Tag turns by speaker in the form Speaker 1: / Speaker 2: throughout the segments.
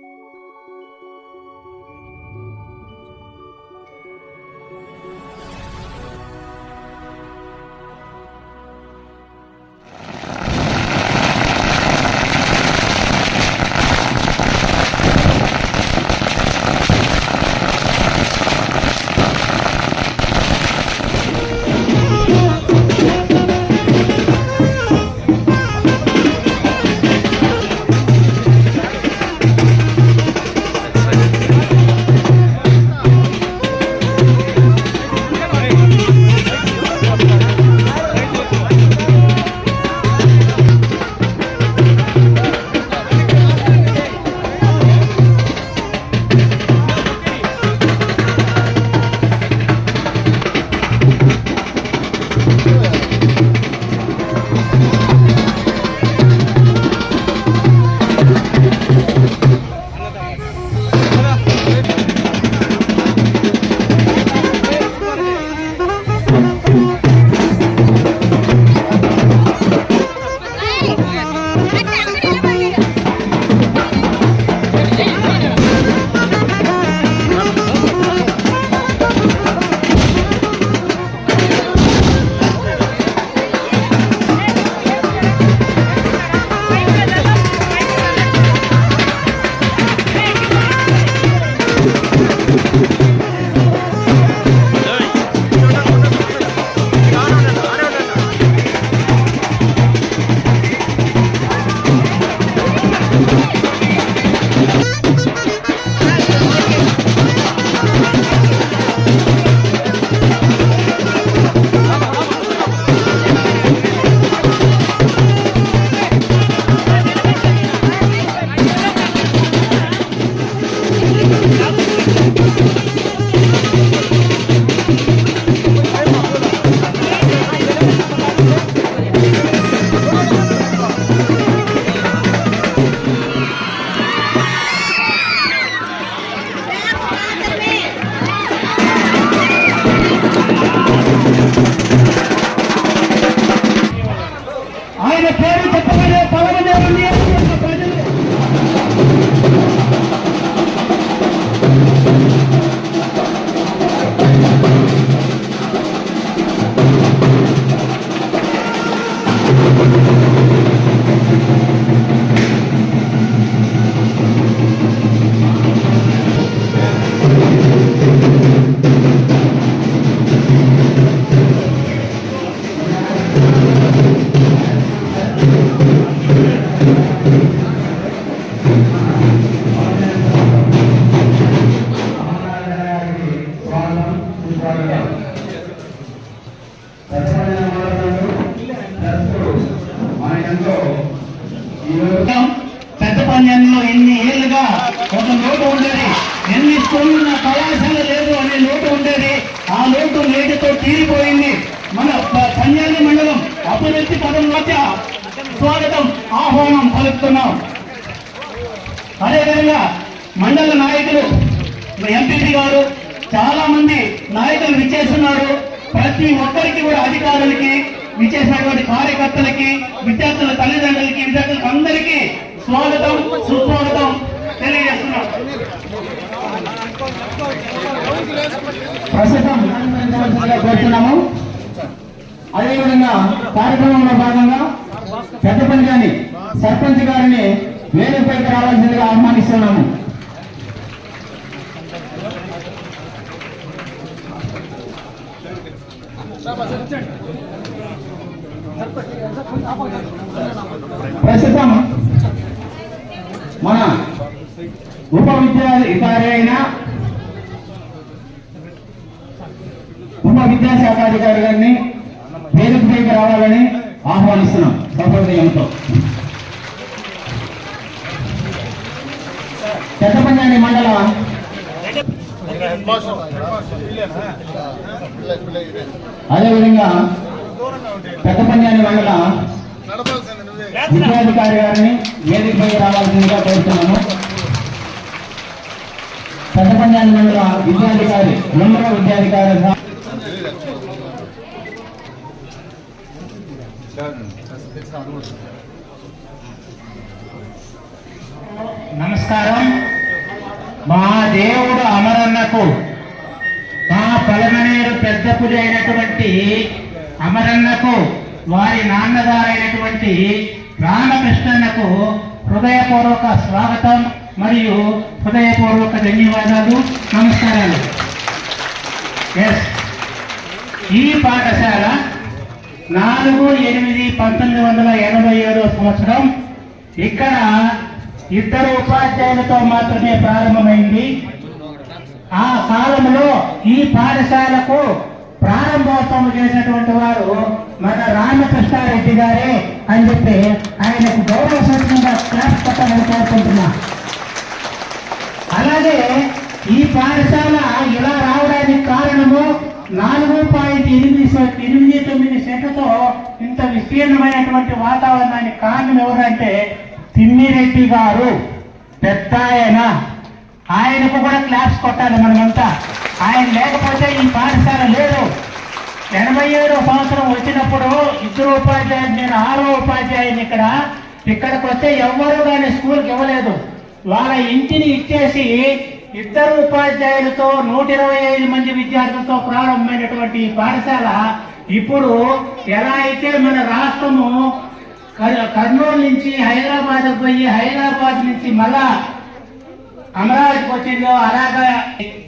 Speaker 1: Thank you. పెద్ద పన్యంలో ఎన్ని ఏళ్ళుగా ఒక లోటు ఉండేది? ఎన్ని స్కూళ్ళు ఉన్న కళాశాల లేదు అనే లోటు ఉండేది? ఆ లోటు నేటితో తీరిపోయింది. మన ప- పన్యాని మండలం అభివృద్ధి పదం మధ్య స్వాగతం ఆహ్వానం పలుకుతున్నాం. అదేవిధంగా మండల నాయకులు ఎంపీపీ గారు చాలా మంది నాయకులు విచ్చేస్తున్నారు. ప్రతి ఒక్కరికి కూడా అధికారులకి విచ్చేసినటువంటి కార్యకర్తలకి విద్యార్థుల తల్లిదండ్రులకి విద్యార్థులకు అందరికీ స్వాగతం సుస్వాగతం తెలియజేస్తున్నాం. ప్రస్తుతం కోరుతున్నాము అదేవిధంగా కార్యక్రమంలో భాగంగా పెద్ద గాని సర్పంచ్ గారిని వేదికపైకి రావాల్సిందిగా ఆహ్వానిస్తున్నాము ప్రస్తుతం మన ఉప విద్యాధికారి అయిన ఉప విద్యాశాఖ అధికారి గారిని వేదికపైకి రావాలని ఆహ్వానిస్తున్నాం. సౌకర్యంతో పెద్దపంజాని మండల అదేవిధంగా పెద్దపంజాని మండల విద్యాధికారి గారిని వేదిక పైకి రావాల్సిందిగా కోరుతున్నాము. పెద్దపంజాని మండల విద్యాధికారి రెండవ విద్యాధికారి నమస్కారం.
Speaker 2: మా దేవుడు అమరన్నకు మా పలమనేరు పెద్ద పూజ అయినటువంటి అమరన్నకు వారి నాన్నగారైనటువంటి రామకృష్ణన్నకు హృదయపూర్వక స్వాగతం మరియు హృదయపూర్వక ధన్యవాదాలు. నమస్కారాలు. ఎస్ ఈ పాఠశాల నాలుగు ఎనిమిది పంతొమ్మిది వందల ఎనభై ఏడో సంవత్సరం ఇక్కడ ఇద్దరు ఉపాధ్యాయులతో మాత్రమే ప్రారంభమైంది. ఆ కాలంలో ఈ పాఠశాలకు ప్రారంభోత్సవం చేసినటువంటి వారు మన రామకృష్ణారెడ్డి గారే అని చెప్పి ఆయనకు గౌరవ సూచనగా క్లాస్ పట్టాలని కోరుకుంటున్నా. అలాగే ఈ పాఠశాల ఇలా రావడానికి కారణము నాలుగు పాయింట్ ఎనిమిది ఎనిమిది తొమ్మిది సెంటుతో ఇంత విస్తీర్ణమైనటువంటి వాతావరణానికి కారణం ఎవరంటే తిమ్మిరెడ్డి గారు. పెద్ద ఆయన. ఆయనకు కూడా క్లాప్స్ కొట్టాలి మనమంతా. ఆయన లేకపోతే ఈ పాఠశాల లేదు. ఎనభై ఏడో సంవత్సరం వచ్చినప్పుడు ఇద్దరు ఉపాధ్యాయులు నేను ఆరో ఉపాధ్యాయుని ఇక్కడ. ఇక్కడికి వస్తే ఎవ్వరూ కానీ స్కూల్కి ఇవ్వలేదు. వాళ్ళ ఇంటిని ఇచ్చేసి ఇద్దరు ఉపాధ్యాయులతో నూట ఇరవై ఐదు మంది విద్యార్థులతో ప్రారంభమైనటువంటి ఈ పాఠశాల ఇప్పుడు ఎలా అయితే మన రాష్ట్రము కర్నూలు నుంచి హైదరాబాద్ పోయి హైదరాబాద్ నుంచి మళ్ళా అమరావతికి వచ్చిందో అలాగా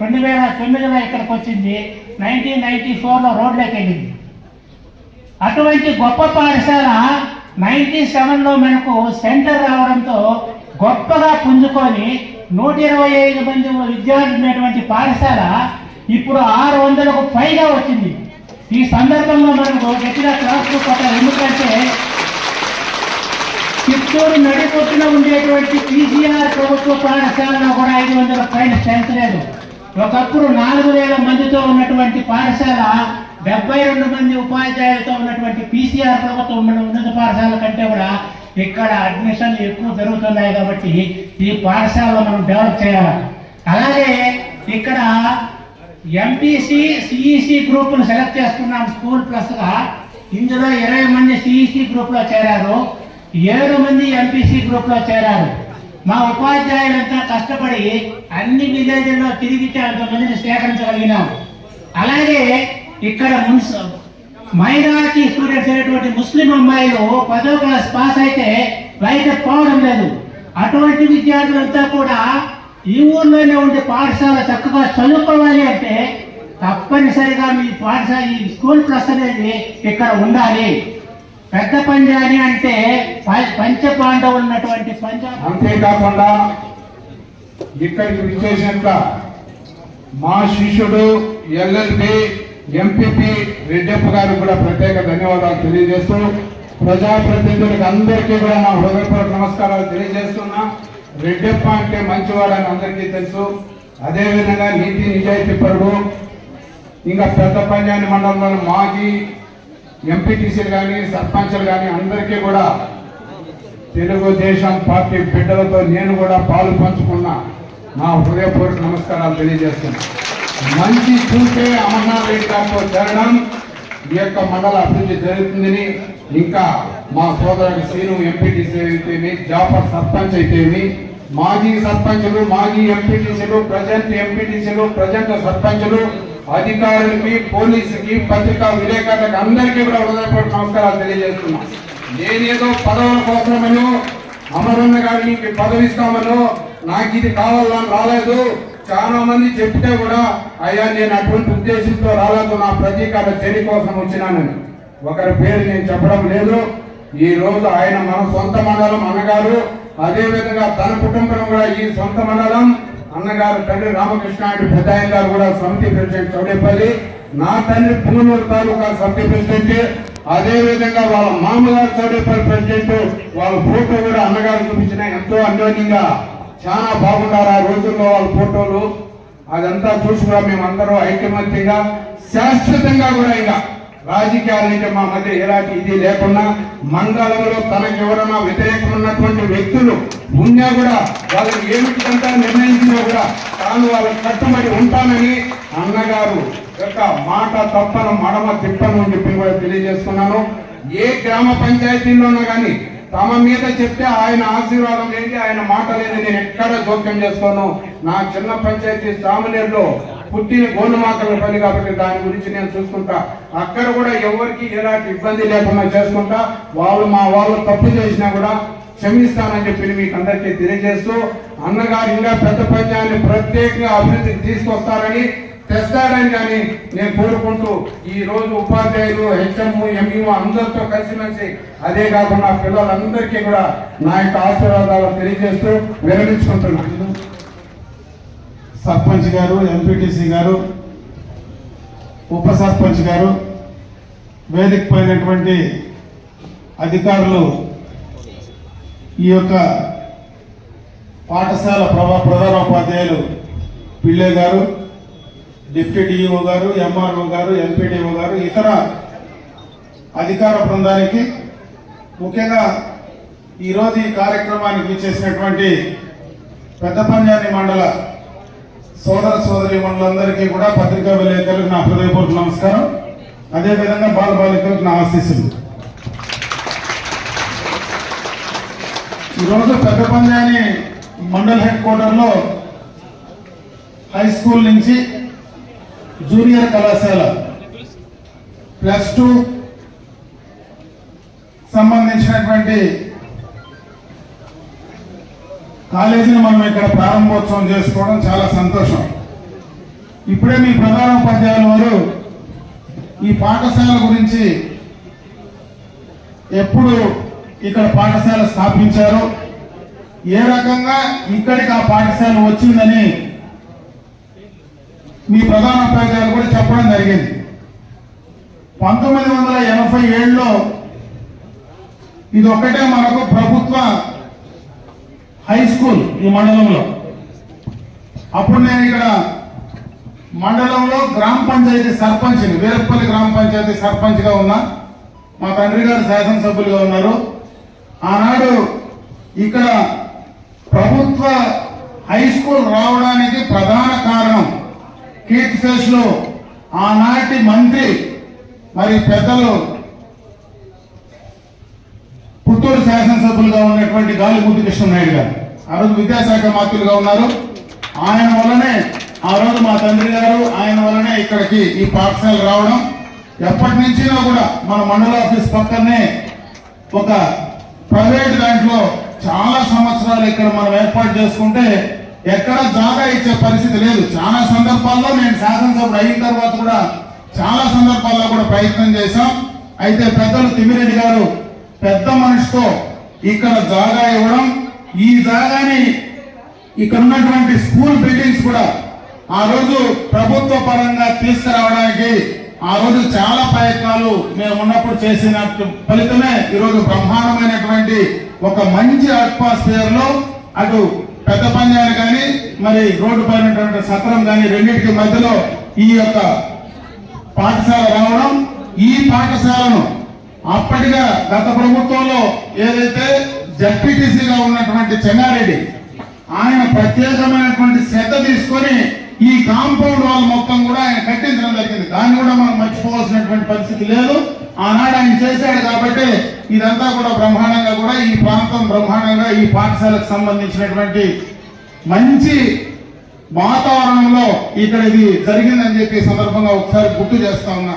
Speaker 2: రెండు వేల తొమ్మిదిలో ఇక్కడికి వచ్చింది నైన్టీన్ నైన్టీ ఫోర్లో రోడ్లోకి వెళ్ళింది. అటువంటి గొప్ప పాఠశాల నైన్టీ సెవెన్లో మనకు సెంటర్ రావడంతో గొప్పగా పుంజుకొని నూట ఇరవై ఐదు మంది విద్యార్థులు ఉన్నటువంటి పాఠశాల ఇప్పుడు ఆరు వందలకు పైగా వచ్చింది. ఈ సందర్భంలో మనకు గట్టిగా క్లాస్ కొట్టాలి ఎందుకంటే చిత్తూరు నడిపొట్టున ఉండేటువంటి పీసీఆర్ ప్రభుత్వ పాఠశాలలో కూడా ఐదు వందల పైన స్ట్రెంత్ లేదు. ఒకప్పుడు నాలుగు వేల మందితో ఉన్నటువంటి పాఠశాల డెబ్బై రెండు మంది ఉపాధ్యాయులతో ఉన్నటువంటి పీసీఆర్ ప్రభుత్వం ఉన్న ఉన్నత పాఠశాల కంటే కూడా ఇక్కడ అడ్మిషన్లు ఎక్కువ జరుగుతున్నాయి కాబట్టి ఈ పాఠశాలలో మనం డెవలప్ చేయాలి. అలాగే ఇక్కడ ఎంపీసీ సిఈసి గ్రూప్ను సెలెక్ట్ చేసుకున్నాం. స్కూల్ ప్లస్గా ఇందులో ఇరవై మంది సిఈసి గ్రూప్లో చేరారు. ఏడు మంది ఎంపీసీ గ్రూప్లో చేరారు. మా ఉపాధ్యాయులంతా కష్టపడి అన్ని విలేజ్ల్లో తిరిగి అంతమందిని సేకరించగలిగినాం. అలాగే ఇక్కడ మున్సి మైనారిటీ స్టూడెంట్స్ అయినటువంటి ముస్లిం అమ్మాయిలు పదో క్లాస్ పాస్ అయితే బయట పోవడం లేదు. అటువంటి విద్యార్థులంతా కూడా ఈ ఊర్లోనే ఉండే పాఠశాల చక్కగా చదువుకోవాలి అంటే తప్పనిసరిగా మీ పాఠశాల ఈ స్కూల్ ప్లస్ అనేది ఇక్కడ ఉండాలి. పెద్ద పంజాని అంటే పంచ పాండవులు ఉన్నటువంటి పంజాబ్.
Speaker 3: అంతేకాకుండా ఇక్కడికి విచ్చేసినట్ల మా శిష్యుడు ఎల్ఎల్బి ఎంపీపీ రెడ్డప్ప గారికి కూడా ప్రత్యేక ధన్యవాదాలు తెలియజేస్తూ ప్రజాప్రతినిధులకు అందరికీ కూడా నా హృదయపూర్వక నమస్కారాలు తెలియజేస్తున్నా. రెడ్డప్ప అంటే మంచివాడని అందరికీ తెలుసు. అదేవిధంగా నీతి నిజాయితీ పరుడు. ఇంకా పెద్ద పంజాని మండలంలో మాజీ ఎంపీటీసీలు కానీ సర్పంచ్లు కానీ అందరికీ కూడా తెలుగుదేశం పార్టీ బిడ్డలతో నేను కూడా పాలు పంచుకున్న. నా హృదయపూర్వక నమస్కారాలు తెలియజేస్తున్నాను మంచి చూసే అమర్నాథ్ రెడ్డి గారితో చేరడం ఈ యొక్క మండల అభివృద్ధి జరుగుతుందని ఇంకా మా సోదరుడు శ్రీను ఎంపీటీసీ అయితేమి జాఫర్ సర్పంచ్ అయితేమి మాజీ సర్పంచులు మాజీ ఎంపీటీసీలు ప్రజెంట్ ఎంపీటీసీలు ప్రజెంట్ సర్పంచులు అధికారులకి పోలీసుకి పత్రికా విలేకరులకు అందరికీ కూడా హృదయపూర్వక నమస్కారాలు తెలియజేస్తున్నా. నేనేదో పదవుల కోసమనో అమరన్న గారికి మీకు పదవి నాకు ఇది కావాలని రాలేదు. చాలా మంది చెప్తే కూడా అయ్యా నేను అటువంటి ఉద్దేశంతో రాలేదు. నా ప్రతీకార చర్య కోసం వచ్చినానని. ఒకరి పేరు నేను చెప్పడం లేదు. ఈ రోజు ఆయన మన సొంత మండలం అన్నగారు అదేవిధంగా తన కుటుంబం కూడా ఈ సొంత మండలం అన్నగారు తండ్రి రామకృష్ణారెడ్డి పెద్దాయన గారు కూడా సమితి ప్రెసిడెంట్ చౌడేపల్లి నా తండ్రి పూనూరు తాలూకా సమితి ప్రెసిడెంట్ అదేవిధంగా వాళ్ళ మామగారు చౌడేపల్లి ప్రెసిడెంట్ వాళ్ళ ఫోటో కూడా అన్నగారు చూపించిన ఎంతో అన్యోన్యంగా. చాలా బాగున్నారు ఆ రోజుల్లో వాళ్ళ ఫోటోలు. అదంతా చూసి కూడా మేమందరం ఐకమత్యంగా శాశ్వతంగా కూడా ఇంకా రాజకీయాలు మా మధ్య ఎలాంటి ఇది లేకుండా మండలంలో తనకు ఎవరైనా వ్యతిరేకం ఉన్నటువంటి వ్యక్తులు ఉన్నా కూడా వాళ్ళకి ఏమిటంతా నిర్ణయించినా కూడా తాను వాళ్ళకి కట్టుబడి ఉంటానని అన్నగారు యొక్క మాట తప్పను మడమ తిప్పను అని చెప్పి కూడా తెలియజేస్తున్నాను. ఏ గ్రామ పంచాయతీలోనూ కానీ తమ మీద చెప్తే ఆయన ఆశీర్వాదం లేని ఆయన మాట లేదు నేను ఎక్కడ జోక్యం చేసుకోను. నా చిన్న పంచాయతీ సామనేరులో పుట్టిన గోనుమాకల పని కాబట్టి దాని గురించి నేను చూసుకుంటా. అక్కడ కూడా ఎవరికి ఎలాంటి ఇబ్బంది లేకుండా చేసుకుంటా. వాళ్ళు మా వాళ్ళు తప్పు చేసినా కూడా క్షమిస్తానని చెప్పి మీకు అందరికీ తెలియజేస్తూ అన్నగారు ఇంకా పెద్ద పంచాన్ని ప్రత్యేకంగా అభివృద్ధికి తీసుకొస్తారని తెస్తాడని కానీ నేను కోరుకుంటూ ఈ రోజు ఉపాధ్యాయులు హెచ్ఎం ఎంఈఓ అందరితో కలిసిమెలిసి అదే కాకుండా పిల్లలందరికీ కూడా నా యొక్క ఆశీర్వాదాలు తెలియజేస్తూ విరమించుకుంటున్నాను
Speaker 4: సర్పంచ్ గారు ఎంపీటీసీ గారు ఉప సర్పంచ్ గారు వేదిక పైనటువంటి అధికారులు ఈ యొక్క పాఠశాల ప్రభా ప్రధానోపాధ్యాయులు పిళ్ళే గారు డిప్యూటీ డిఈఓ గారు ఎంఆర్ఓ గారు ఎంపీడీఓ గారు ఇతర అధికార బృందానికి ముఖ్యంగా ఈరోజు ఈ కార్యక్రమానికి చేసినటువంటి పెద్ద పంజాని మండల సోదర సోదరి మండలందరికీ కూడా పత్రికా విలేకరులకు నా హృదయపూర్వక నమస్కారం. అదేవిధంగా బాల బాలికలకు నా ఆశీస్సులు. ఈరోజు పెద్ద పంజాని మండల్ హెడ్ క్వార్టర్లో హై స్కూల్ నుంచి జూనియర్ కళాశాల ప్లస్ టూ సంబంధించినటువంటి కాలేజీని మనం ఇక్కడ ప్రారంభోత్సవం చేసుకోవడం చాలా సంతోషం. ఇప్పుడే మీ ప్రధాన ఉపాధ్యాయుల వారు ఈ పాఠశాల గురించి ఎప్పుడు ఇక్కడ పాఠశాల స్థాపించారు ఏ రకంగా ఇక్కడికి ఆ పాఠశాల వచ్చిందని మీ ప్రధాన ఉపాధ్యాయులు కూడా చెప్పడం జరిగింది. పంతొమ్మిది వందల ఎనభై ఏడులో ఇది ఒక్కటే మనకు ప్రభుత్వ హై స్కూల్ ఈ మండలంలో. అప్పుడు నేను ఇక్కడ మండలంలో గ్రామ పంచాయతీ సర్పంచ్ని వీరపల్లి గ్రామ పంచాయతీ సర్పంచ్గా ఉన్నా మా తండ్రి గారు శాసనసభ్యులుగా ఉన్నారు. ఆనాడు ఇక్కడ ప్రభుత్వ హై స్కూల్ రావడానికి ప్రధాన కారణం కీర్తి లో ఆనాటి మంత్రి మరి పెద్దలు పుత్తూరు శాసనసభ్యులుగా ఉన్నటువంటి గాలిముద్దు కృష్ణనాయుడు గారు. ఆ రోజు విద్యాశాఖ మంత్రులుగా ఉన్నారు. ఆయన వల్లనే ఆ రోజు మా తండ్రి గారు ఆయన వల్లనే ఇక్కడికి ఈ పాఠశాల రావడం. ఎప్పటి నుంచినా కూడా మన మండల ఆఫీస్ పక్కనే ఒక ప్రైవేట్ దాంట్లో చాలా సంవత్సరాలు ఇక్కడ మనం ఏర్పాటు చేసుకుంటే ఎక్కడ జాగా ఇచ్చే పరిస్థితి లేదు. చాలా సందర్భాల్లో నేను శాసనసభ్యుడు అయిన తర్వాత కూడా చాలా సందర్భాల్లో కూడా ప్రయత్నం చేశాం. అయితే పెద్దలు తిమ్మిరెడ్డి గారు పెద్ద మనిషితో ఇక్కడ జాగా ఇవ్వడం ఈ జాగాని ఇక్కడ ఉన్నటువంటి స్కూల్ బిల్డింగ్స్ కూడా ఆ రోజు ప్రభుత్వ పరంగా తీసుకురావడానికి ఆ రోజు చాలా ప్రయత్నాలు మేము ఉన్నప్పుడు చేసిన ఫలితమే ఈరోజు బ్రహ్మాండమైనటువంటి ఒక మంచి అట్మాస్ఫియర్లో అటు పెద్ద పంజాలు కానీ మరి రోడ్డు పైన సత్రం కానీ రెండింటికి మధ్యలో ఈ యొక్క పాఠశాల రావడం ఈ పాఠశాలను అప్పటిగా గత ప్రభుత్వంలో ఏదైతే జడ్పీటీసీగా ఉన్నటువంటి చెన్నారెడ్డి ఆయన ప్రత్యేకమైనటువంటి శ్రద్ధ తీసుకొని ఈ కాంపౌండ్ వాల్ మొత్తం కూడా ఆయన కట్టించడం జరిగింది. దాన్ని కూడా మనం మర్చిపోవాల్సినటువంటి పరిస్థితి లేదు. ఆనాడు ఆయన చేశాడు కాబట్టి ఇదంతా కూడా బ్రహ్మాండంగా కూడా ఈ ప్రాంతం బ్రహ్మాండంగా ఈ పాఠశాలకు సంబంధించినటువంటి మంచి వాతావరణంలో ఇక్కడ ఇది జరిగిందని చెప్పి సందర్భంగా ఒకసారి గుర్తు చేస్తా ఉన్నా.